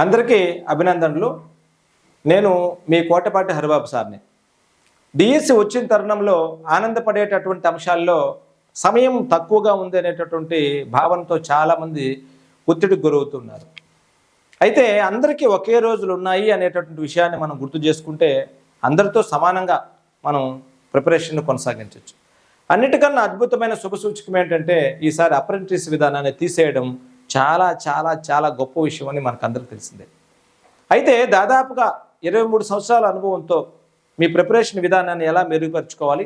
అందరికీ అభినందనలు. నేను మీ కోటపాటి హరిబాబు సార్ని. డిఎస్సి వచ్చిన తరుణంలో ఆనందపడేటటువంటి అంశాల్లో సమయం తక్కువగా ఉంది అనేటటువంటి భావనతో చాలామంది ఒత్తిడికి గురవుతున్నారు. అయితే అందరికీ ఒకే రోజులు ఉన్నాయి అనేటటువంటి విషయాన్ని మనం గుర్తు చేసుకుంటే అందరితో సమానంగా మనం ప్రిపరేషన్ కొనసాగించవచ్చు అన్నిటికన్నా అద్భుతమైన శుభసూచకం ఏంటంటే ఈసారి అప్రెంటిస్ విధానాన్ని తీసేయడం చాలా చాలా చాలా గొప్ప విషయం అని మనకు అందరికీ తెలిసిందే. అయితే దాదాపుగా ఇరవై మూడు సంవత్సరాల అనుభవంతో మీ ప్రిపరేషన్ విధానాన్ని ఎలా మెరుగుపరుచుకోవాలి?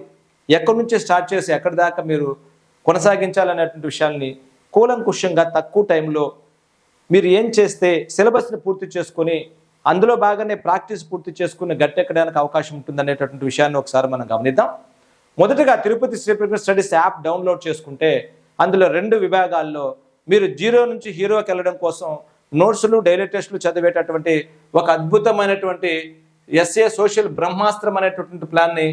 ఎక్కడి నుంచి స్టార్ట్ చేసి ఎక్కడి దాకా మీరు కొనసాగించాలనేటువంటి విషయాల్ని కూలంకుషంగా తక్కువ టైంలో మీరు ఏం చేస్తే సిలబస్ని పూర్తి చేసుకొని అందులో బాగానే ప్రాక్టీస్ పూర్తి చేసుకుని గట్టెక్కడానికి అవకాశం ఉంటుందనేటటువంటి విషయాన్ని ఒకసారి మనం గమనిద్దాం. మొదటగా Tirupati Srikrishna studies app download చేసుకుంటే అందులో రెండు విభాగాల్లో మీరు జీరో నుంచి హీరోకి వెళ్ళడం కోసం నోట్స్లు డైలీ టెస్టులు చదివేటటువంటి ఒక అద్భుతమైనటువంటి ఎస్ఏ సోషల్ బ్రహ్మాస్త్రం అనేటటువంటి ప్లాన్ని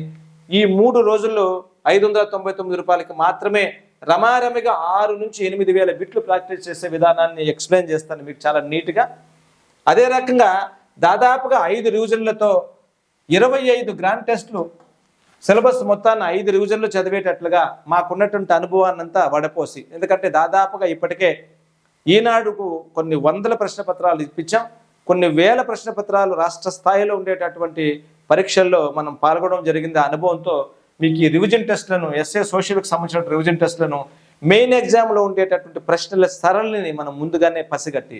ఈ మూడు రోజుల్లో ఐదు వందల తొంభై తొమ్మిది రూపాయలకి మాత్రమే రమారమిగా ఆరు నుంచి ఎనిమిది వేల బిట్లు ప్రాక్టీస్ చేసే విధానాన్ని ఎక్స్ప్లెయిన్ చేస్తాను మీకు చాలా నీట్గా. అదే రకంగా దాదాపుగా ఐదు రివిజన్లతో ఇరవై ఐదు గ్రాండ్ టెస్టులు సిలబస్ మొత్తాన్ని ఐదు రివిజన్లు చదివేటట్లుగా మాకున్నటువంటి అనుభవాన్నంతా వడపోసి. ఎందుకంటే దాదాపుగా ఇప్పటికే ఈనాడుకు కొన్ని వందల ప్రశ్న పత్రాలు ఇప్పించాం. కొన్ని వేల ప్రశ్న పత్రాలు రాష్ట్ర స్థాయిలో ఉండేటటువంటి పరీక్షల్లో మనం పాల్గొనడం జరిగింది. ఆ అనుభవంతో మీకు ఈ రివిజన్ టెస్ట్లను ఎస్ఏ సోషల్కి సంబంధించిన రివిజన్ టెస్ట్లను మెయిన్ ఎగ్జామ్లో ఉండేటటువంటి ప్రశ్నల సరళిని మనం ముందుగానే పసిగట్టి.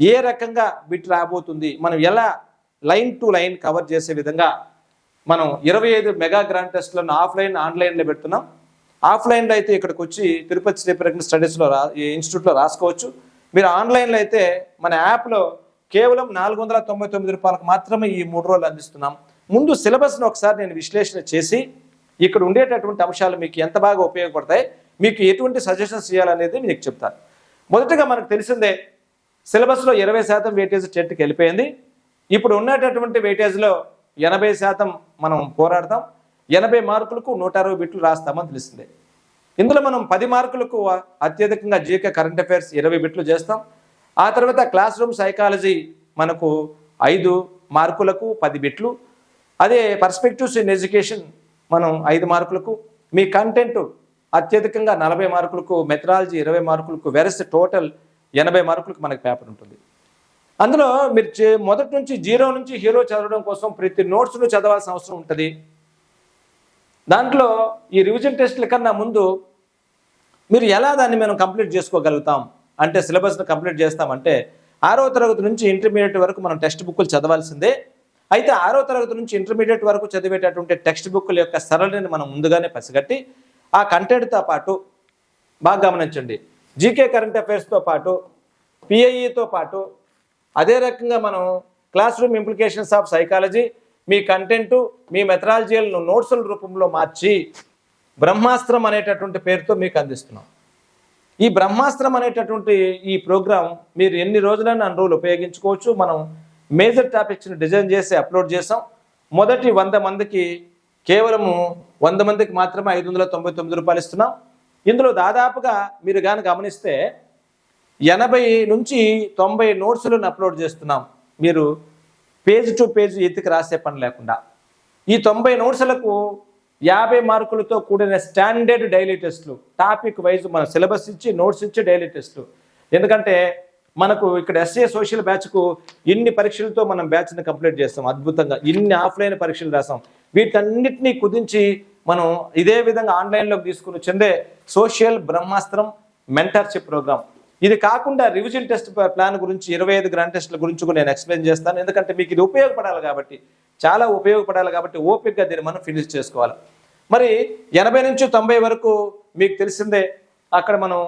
ఏ రకంగా బిట్ రాబోతుంది? మనం ఎలా లైన్ టు లైన్ కవర్ చేసే విధంగా మనం ఇరవై ఐదు మెగా గ్రాండ్ టెస్ట్లను ఆఫ్లైన్ ఆన్లైన్లో పెడుతున్నాం. ఆఫ్లైన్లో అయితే ఇక్కడికి వచ్చి తిరుపతి శ్రీ స్టడీస్లో రా ఈ ఇన్స్టిట్యూట్లో రాసుకోవచ్చు. మీరు ఆన్లైన్లో అయితే మన యాప్లో కేవలం నాలుగు వందల తొంభై తొమ్మిది రూపాయలకు మాత్రమే ఈ మూడు రోజులు అందిస్తున్నాం. ముందు సిలబస్ను ఒకసారి నేను విశ్లేషణ చేసి ఇక్కడ ఉండేటటువంటి అంశాలు మీకు ఎంత బాగా ఉపయోగపడతాయి మీకు ఎటువంటి సజెషన్స్ చేయాలనేది మీకు చెప్తాను. మొదటగా మనకు తెలిసిందే సిలబస్లో ఇరవై శాతం వెయిటేజ్ టెట్కి వెళ్ళిపోయింది. ఇప్పుడు ఉన్నటటువంటి వెయిటేజ్లో ఎనభై శాతం మనం పోరాడతాం ఎనభై మార్కులకు నూట అరవై బిట్లు రాస్తామని తెలిసిందే ఇందులో మనం పది మార్కులకు అత్యధికంగా జీకే కరెంట్ అఫైర్స్ ఇరవై బిట్లు చేస్తాం. ఆ తర్వాత క్లాస్ రూమ్ సైకాలజీ మనకు ఐదు మార్కులకు పది బిట్లు. అదే పర్స్పెక్టివ్స్ ఇన్ ఎడ్యుకేషన్ మనం ఐదు మార్కులకు. మీ కంటెంట్ అత్యధికంగా నలభై మార్కులకు మెథడాలజీ ఇరవై మార్కులకు వెరస్ టోటల్ ఎనభై మార్కులకు మనకి పేపర్ ఉంటుంది. అందులో మీరు చే- మొదటి నుంచి జీరో నుంచి హీరో చదవడం కోసం ప్రతి నోట్స్ను చదవాల్సిన అవసరం ఉంటుంది. దాంట్లో ఈ రివిజన్ టెస్ట్ల కన్నా ముందు మీరు ఎలా దాన్ని మనం కంప్లీట్ చేసుకోగలుగుతాం? అంటే సిలబస్ని కంప్లీట్ చేస్తామంటే ఆరో తరగతి నుంచి ఇంటర్మీడియట్ వరకు మనం టెక్స్ట్ బుక్లు చదవాల్సిందే. అయితే ఆరో తరగతి నుంచి ఇంటర్మీడియట్ వరకు చదివేటటువంటి టెక్స్ట్ బుక్ల యొక్క సరళిని మనం ముందుగానే పసిగట్టి ఆ కంటెంట్తో పాటు బాగా గమనించండి. జీకే కరెంట్ అఫైర్స్తో పాటు పిఐఈతో పాటు అదే రకంగా మనం classroom implications of psychology మీ కంటెంట్ మీ మెథడాలజీలను నోట్సుల రూపంలో మార్చి బ్రహ్మాస్త్రం అనేటటువంటి పేరుతో మీకు అందిస్తున్నాం. ఈ బ్రహ్మాస్త్రం అనేటటువంటి ఈ ప్రోగ్రాం మీరు ఎన్ని రోజులైనా అన్ని రోజులు ఉపయోగించుకోవచ్చు. మనం మేజర్ టాపిక్స్ని డిజైన్ చేసి అప్లోడ్ చేసాం మొదటి వంద మందికి కేవలము వంద మందికి మాత్రమే ఐదు వందల తొంభై తొమ్మిది రూపాయలు ఇస్తున్నాం. ఇందులో దాదాపుగా మీరు కానీ గమనిస్తే ఎనభై నుంచి తొంభై నోట్స్లను అప్లోడ్ చేస్తున్నాం. మీరు పేజ్ టు పేజ్ ఎత్తికి రాసే పని లేకుండా. ఈ తొంభై నోట్స్లకు యాభై మార్కులతో కూడిన స్టాండర్డ్ డైలీ టెస్ట్లు టాపిక్ వైజ్ మన సిలబస్ ఇచ్చి నోట్స్ ఇచ్చి డైలీ టెస్ట్లు. ఎందుకంటే మనకు ఇక్కడ ఎస్ఏ సోషల్ బ్యాచ్కు ఇన్ని పరీక్షలతో మనం బ్యాచ్ని కంప్లీట్ చేస్తాం అద్భుతంగా. ఇన్ని ఆఫ్లైన్ పరీక్షలు రాసాం. వీటన్నిటినీ కుదించి మనం ఇదే విధంగా ఆన్లైన్లోకి తీసుకుని చెందే సోషల్ బ్రహ్మాస్త్రం మెంటర్షిప్ ప్రోగ్రామ్ ఇది కాకుండా రివిజన్ టెస్ట్ ప్లాన్ గురించి ఇరవై ఐదు గ్రాండ్ టెస్ట్ల గురించి కూడా నేను ఎక్స్ప్లెయిన్ చేస్తాను. ఎందుకంటే మీకు ఇది ఉపయోగపడాలి కాబట్టి చాలా ఉపయోగపడాలి కాబట్టి ఓపికగా దీన్ని మనం ఫినిష్ చేసుకోవాలి. మరి ఎనభై నుంచి తొంభై వరకు మీకు తెలిసిందే అక్కడ మనం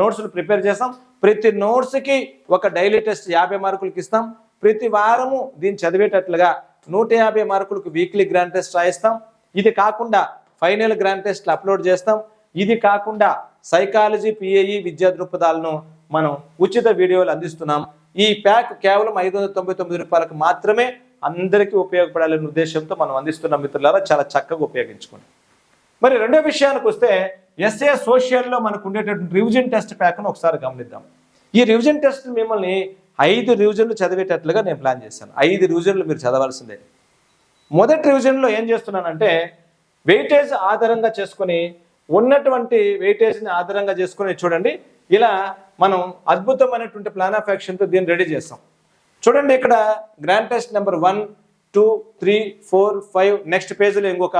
నోట్స్లు ప్రిపేర్ చేస్తాం. ప్రతి నోట్స్కి ఒక డైలీ టెస్ట్ యాభై మార్కులకి ఇస్తాం. ప్రతి వారము దీన్ని చదివేటట్లుగా నూట యాభై మార్కులకు వీక్లీ గ్రాండ్ టెస్ట్ రాయిస్తాం. ఇది కాకుండా ఫైనల్ గ్రాండ్ టెస్ట్లు అప్లోడ్ చేస్తాం. ఇది కాకుండా సైకాలజీ పిఏఈ విద్యా దృక్పథాలను మనం ఉచిత వీడియోలు అందిస్తున్నాం. ఈ ప్యాక్ కేవలం ఐదు వందల తొంభై తొమ్మిది రూపాయలకు మాత్రమే అందరికీ ఉపయోగపడాలనే ఉద్దేశంతో మనం అందిస్తున్నాం మిత్రులారా. చాలా చక్కగా ఉపయోగించుకోండి. మరి రెండో విషయానికి వస్తే ఎస్ఏ సోషల్లో మనకు ఉండేటటువంటి రివిజన్ టెస్ట్ ప్యాక్ను ఒకసారి గమనిద్దాం. ఈ రివిజన్ టెస్ట్ మిమ్మల్ని ఐదు రివిజన్లు చదివేటట్లుగా నేను ప్లాన్ చేశాను. ఐదు రివిజన్లు మీరు చదవాల్సిందే. మొదటి రివిజన్లో ఏం చేస్తున్నానంటే వెయిటేజ్ ఆధారంగా చేసుకొని ఉన్నటువంటి వెయిటేజ్ని ఆధారంగా చేసుకుని చూడండి. ఇలా మనం అద్భుతమైనటువంటి ప్లాన్ ఆఫ్ యాక్షన్తో దీన్ని రెడీ చేస్తాం. చూడండి ఇక్కడ grand test number one two three four five next పేజీలో ఇంకొక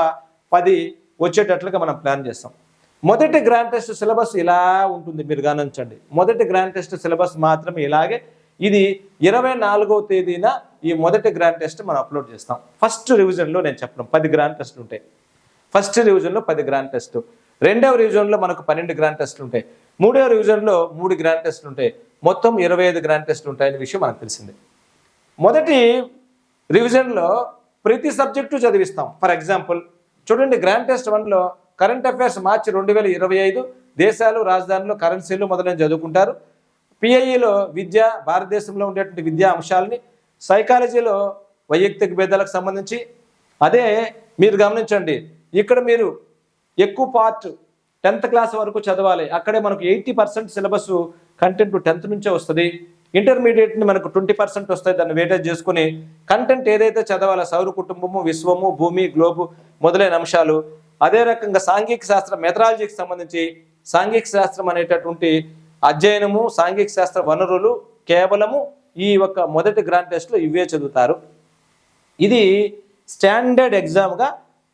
పది వచ్చేటట్లుగా మనం ప్లాన్ చేస్తాం. మొదటి గ్రాండ్ టెస్ట్ సిలబస్ ఇలా ఉంటుంది మీరు గమనించండి. మొదటి గ్రాండ్ టెస్ట్ సిలబస్ మాత్రమే ఇలాగే. ఇది ఇరవై నాలుగవ తేదీన ఈ మొదటి గ్రాండ్ టెస్ట్ మనం అప్లోడ్ చేస్తాం. ఫస్ట్ రివిజన్లో నేను చెప్పడం పది గ్రాండ్ టెస్ట్ ఉంటాయి ఫస్ట్ రివిజన్లో పది గ్రాండ్ టెస్ట్ రెండవ రివిజన్లో మనకు పన్నెండు గ్రాండ్ టెస్టులు ఉంటాయి. మూడవ రివిజన్లో మూడు గ్రాండ్ టెస్ట్లు ఉంటాయి. మొత్తం ఇరవై ఐదు గ్రాండ్ టెస్టులు ఉంటాయనే విషయం మనకు తెలిసింది. మొదటి రివిజన్లో ప్రతి సబ్జెక్టు చదివిస్తాం. ఫర్ ఎగ్జాంపుల్ చూడండి గ్రాండ్ టెస్ట్ వన్లో కరెంట్ అఫైర్స్ మార్చి రెండు వేల ఇరవై ఐదు దేశాలు రాజధానులు కరెన్సీలు మొదలైన చదువుకుంటారు. పిఐఈలో విద్య భారతదేశంలో ఉండేటువంటి విద్యా అంశాలని సైకాలజీలో వైయక్తిక భేదాలకు సంబంధించి. అదే మీరు గమనించండి. ఇక్కడ మీరు ఎక్కువ పార్ట్ టెన్త్ క్లాస్ వరకు చదవాలి. అక్కడే మనకు eighty percent syllabus content tenth నుంచే వస్తుంది. ఇంటర్మీడియట్ని మనకు ట్వంటీ పర్సెంట్ వస్తాయి. దాన్ని వేటేజ్ చేసుకుని కంటెంట్ ఏదైతే చదవాలో సౌర కుటుంబము విశ్వము భూమి గ్లోబు మొదలైన అంశాలు అదే రకంగా సాంఘిక శాస్త్రం మెథడాలజీకి సంబంధించి సాంఘిక శాస్త్రం అనేటటువంటి అధ్యయనము సాంఘిక శాస్త్ర వనరులు కేవలము ఈ యొక్క మొదటి గ్రాండ్ టెస్ట్లో ఇవే చదువుతారు. ఇది స్టాండర్డ్ ఎగ్జామ్గా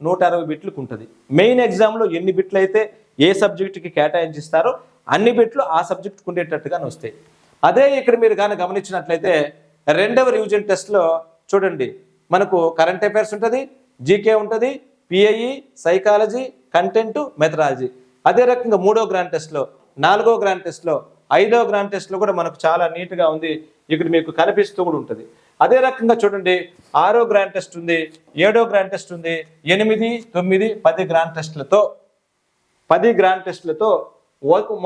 నూట అరవై బిట్లకు ఉంటుంది. మెయిన్ ఎగ్జామ్లో ఎన్ని బిట్లు అయితే ఏ సబ్జెక్టుకి కేటాయించిస్తారో అన్ని బిట్లు ఆ సబ్జెక్టుకు ఉండేటట్టుగానే వస్తాయి. అదే ఇక్కడ మీరు కానీ గమనించినట్లయితే రెండవ రివిజన్ టెస్ట్లో చూడండి మనకు కరెంట్ అఫైర్స్ ఉంటుంది జీకే ఉంటుంది P I E psychology content methodology అదే రకంగా మూడో గ్రాండ్ టెస్ట్లో నాలుగో గ్రాండ్ టెస్ట్లో ఐదో గ్రాండ్ టెస్ట్లో కూడా మనకు చాలా నీట్గా ఉంది. ఇక్కడ మీకు కనిపిస్తూ కూడా ఉంటుంది. అదే రకంగా చూడండి ఆరో గ్రాండ్ టెస్ట్ ఉంది ఏడో గ్రాండ్ టెస్ట్ ఉంది ఎనిమిది తొమ్మిది పది గ్రాండ్ టెస్ట్లతో పది గ్రాండ్ టెస్ట్లతో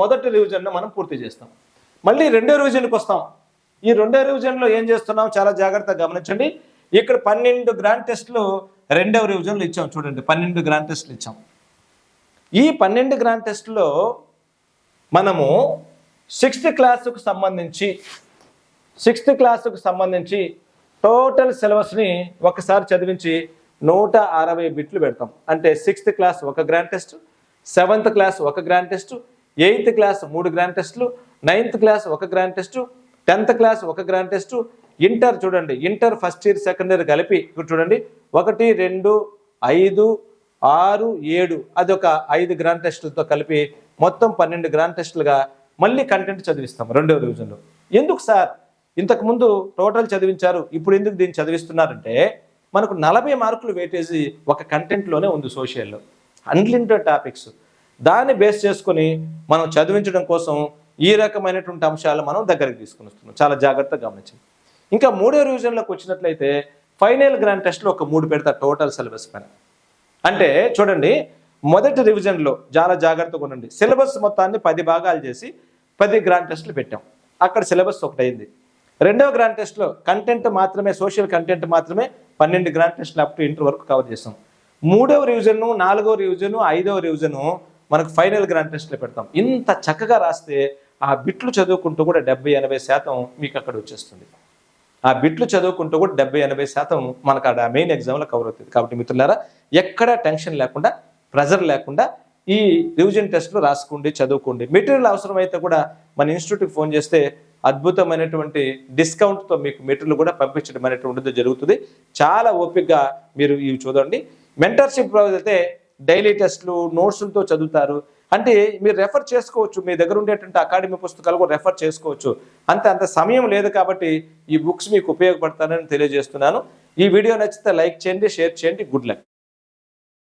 మొదటి రివిజన్ను మనం పూర్తి చేస్తాం. మళ్ళీ రెండో రివిజన్కి వస్తాం. ఈ రెండో రివిజన్లో ఏం చేస్తున్నాం? చాలా జాగ్రత్తగా గమనించండి. ఇక్కడ పన్నెండు గ్రాండ్ టెస్ట్లు రెండవ రివిజన్లు ఇచ్చాం చూడండి పన్నెండు గ్రాండ్ టెస్ట్లు ఇచ్చాం. ఈ పన్నెండు గ్రాండ్ టెస్ట్లో మనము సిక్స్త్ క్లాసుకు సంబంధించి సిక్స్త్ క్లాసుకు సంబంధించి టోటల్ సిలబస్ని ఒకసారి చదివించి నూట అరవై బిట్లు పెడతాం. అంటే సిక్స్త్ క్లాస్ ఒక గ్రాండ్ టెస్ట్ సెవెంత్ క్లాస్ ఒక గ్రాండ్ టెస్ట్ ఎయిత్ క్లాస్ మూడు గ్రాండ్ టెస్ట్లు నైన్త్ క్లాస్ ఒక గ్రాండ్ టెస్ట్ టెన్త్ క్లాస్ ఒక గ్రాండ్ టెస్ట్ ఇంటర్ చూడండి inter first year second year కలిపి చూడండి ఒకటి రెండు ఐదు ఆరు ఏడు అది ఒక ఐదు గ్రాండ్ టెస్టులతో కలిపి మొత్తం పన్నెండు గ్రాండ్ టెస్టులుగా మళ్ళీ కంటెంట్ చదివిస్తాం రెండవ రివిజన్లో ఎందుకు సార్? ఇంతకు ముందు టోటల్ చదివించారు ఇప్పుడు ఎందుకు దీన్ని చదివిస్తున్నారంటే మనకు నలభై మార్కులు వెయిటేజీ ఒక కంటెంట్లోనే ఉంది సోషల్లో. Unlimited topics. దాన్ని బేస్ చేసుకొని మనం చదివించడం కోసం ఈ రకమైనటువంటి అంశాలు మనం దగ్గరికి తీసుకుని వస్తున్నాం చాలా జాగ్రత్తగా గమనించండి. ఇంకా మూడో రివిజన్లోకి వచ్చినట్లయితే ఫైనల్ గ్రాండ్ టెస్ట్లో ఒక మూడు పెడతా టోటల్ సిలబస్ పైన. అంటే చూడండి మొదటి రివిజన్లో చాలా జాగ్రత్తగా ఉండండి. సిలబస్ మొత్తాన్ని పది భాగాలు చేసి పది గ్రాండ్ టెస్ట్లు పెట్టాం. అక్కడ సిలబస్ ఒకటైంది. రెండవ గ్రాండ్ టెస్ట్లో కంటెంట్ మాత్రమే సోషల్ కంటెంట్ మాత్రమే పన్నెండు గ్రాండ్ టెస్ట్లు అప్ టు ఇంటర్ వరకు కవర్ చేస్తాం. మూడవ రివిజను నాలుగవ రివిజను ఐదవ రివిజను మనకు ఫైనల్ గ్రాండ్ టెస్ట్లో పెడతాం. ఇంత చక్కగా రాస్తే ఆ బిట్లు చదువుకుంటూ కూడా డెబ్బై ఎనభై శాతం మీకు అక్కడ వచ్చేస్తుంది. ఆ బిట్లు చదువుకుంటూ కూడా డెబ్బై ఎనభై శాతం మనకు ఆ మెయిన్ ఎగ్జామ్లో కవర్ అవుతుంది. కాబట్టి మిత్రులారా ఎక్కడ టెన్షన్ లేకుండా ప్రెజర్ లేకుండా ఈ రివిజన్ టెస్ట్లు రాసుకోండి చదువుకోండి. మెటీరియల్ అవసరమైతే కూడా మన ఇన్స్టిట్యూట్కి ఫోన్ చేస్తే అద్భుతమైనటువంటి డిస్కౌంట్తో మీకు మెటీరియల్ కూడా పంపించడం అనేటువంటిది జరుగుతుంది. చాలా ఓపికగా మీరు ఇవి చూడండి. మెంటర్షిప్ అయితే డైలీ టెస్ట్లు నోట్స్లతో చదువుతారు. అంటే మీరు రెఫర్ చేసుకోవచ్చు. మీ దగ్గర ఉండేటువంటి అకాడమీ పుస్తకాలు కూడా రెఫర్ చేసుకోవచ్చు. అంతే అంత సమయం లేదు కాబట్టి ఈ బుక్స్ మీకు ఉపయోగపడతానని తెలియజేస్తున్నాను. ఈ వీడియో నచ్చితే లైక్ చేయండి షేర్ చేయండి. Good luck.